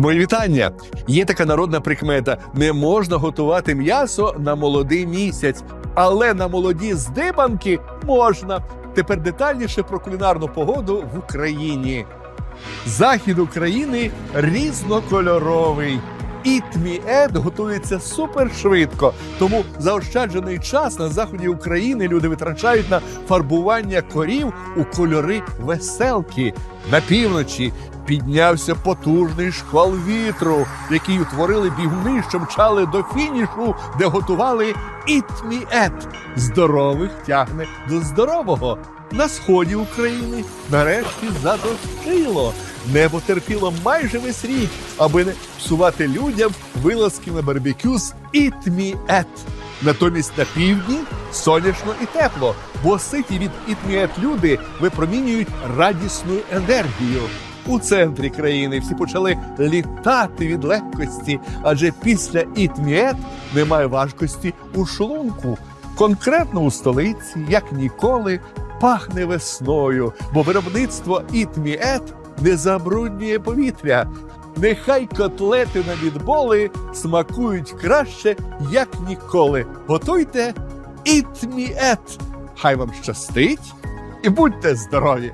Мої вітання. Є така народна прикмета: не можна готувати м'ясо на молодий місяць, але на молоді здибанки можна. Тепер детальніше про кулінарну погоду в Україні. Захід України різнокольоровий. Тміет готується супершвидко. Тому заощаджений час на заході України люди витрачають на фарбування корів у кольори веселки. На півночі піднявся потужний шквал вітру, який утворили бігуни, що мчали до фінішу, де готували ітміет. Здорових тягне до здорового. На сході України нарешті задощило. Небо терпіло майже весь рік, аби не псувати людям вилазки на барбекю з ітміет. Натомість на півдні сонячно і тепло, бо ситі від ітміет люди випромінюють радісну енергію. У центрі країни всі почали літати від легкості, адже після ітміет немає важкості у шлунку. Конкретно у столиці, як ніколи, пахне весною, бо виробництво ітміет не забруднює повітря. Нехай котлети на відболи смакують краще, як ніколи. Готуйте ітміет. Хай вам щастить і будьте здорові!